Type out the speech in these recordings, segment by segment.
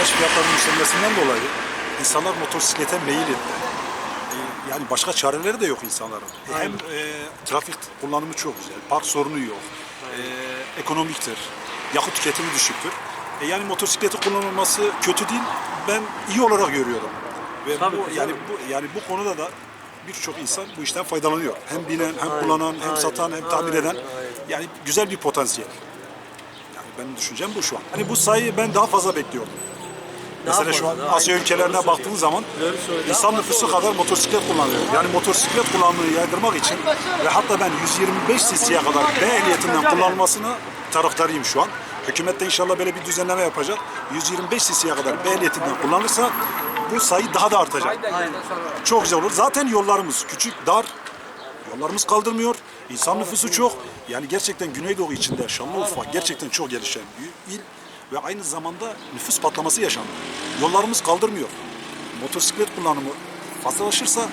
araç fiyatlarının yükselmesinden dolayı insanlar motosiklete meyil etti. E, yani başka çareleri de yok insanların. E, hem e, trafik kullanımı çok güzel, park sorunu yok, e, ekonomiktir, yakıt tüketimi düşüktür. E, yani motosikleti kullanılması kötü değil, ben iyi olarak görüyorum. Ve Tabii bu, yani bu yani bu konuda da birçok insan bu işten faydalanıyor. Hem binen, hem Aynen, kullanan, hem aynen, satan, hem tamir eden. aynen. Yani güzel bir potansiyel. Yani benim düşüncem bu şu an. Hani bu sayıyı ben daha fazla bekliyordum. Daha Mesela şu an fazla, Asya Aynen, ülkelerine doğru baktığın zaman Doğru söylüyor. insan Daha nüfusu fazla kadar motosiklet kullanıyor. Yani motosiklet kullanımını yaydırmak için ve hatta ben 125 cc'ye kadar B ehliyetinden kullanılmasını taraftarıyım şu an. Hükümet de inşallah böyle bir düzenleme yapacak. 125 cc'ye kadar B ehliyetinden kullanılırsa bu sayı daha da artacak. Çok güzel olur. Zaten yollarımız küçük, dar. Yollarımız kaldırmıyor. İnsan nüfusu çok. Yani gerçekten Güneydoğu içinde Şanlıurfa gerçekten çok gelişen bir il ve aynı zamanda nüfus patlaması yaşandı. Yollarımız kaldırmıyor. Motosiklet kullanımı fazlalaşırsa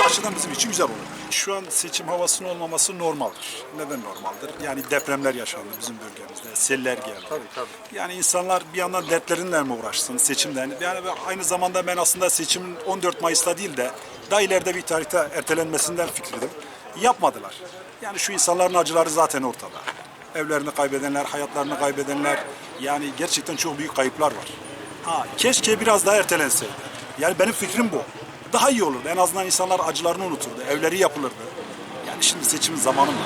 bu açıdan bizim için güzel olur. Şu an seçim havasının olmaması normaldir. Neden normaldir? Yani depremler yaşandı bizim bölgemizde, seller geldi. Tabii, tabii. Yani insanlar bir yandan dertlerinle mi uğraşsın seçimden? Yani aynı zamanda ben aslında seçimin 14 Mayıs'ta değil de daha ileride bir tarihte ertelenmesinden fikriydim. Yapmadılar. Yani şu insanların acıları zaten ortada. Evlerini kaybedenler, hayatlarını kaybedenler yani gerçekten çok büyük kayıplar var. Ha, keşke biraz daha ertelenseydi. Yani benim fikrim bu. Daha iyi olurdu. En azından insanlar acılarını unuturdu. Evleri yapılırdı. Yani şimdi seçimin zamanı mı?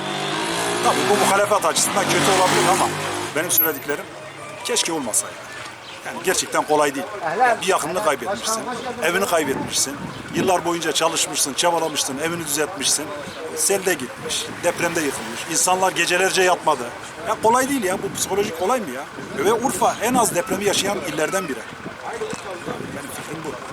Tabii bu muhalefet açısından kötü olabilir ama benim söylediklerim keşke olmasaydı. Yani gerçekten kolay değil. Yani bir yakınını kaybetmişsin, evini kaybetmişsin, yıllar boyunca çalışmışsın, çabalamışsın, evini düzeltmişsin, selde gitmiş, depremde yıkılmış, insanlar gecelerce yatmadı. Ya kolay değil ya, bu psikolojik kolay mı ya? Ve Urfa en az depremi yaşayan illerden biri. Benim fikrim bu.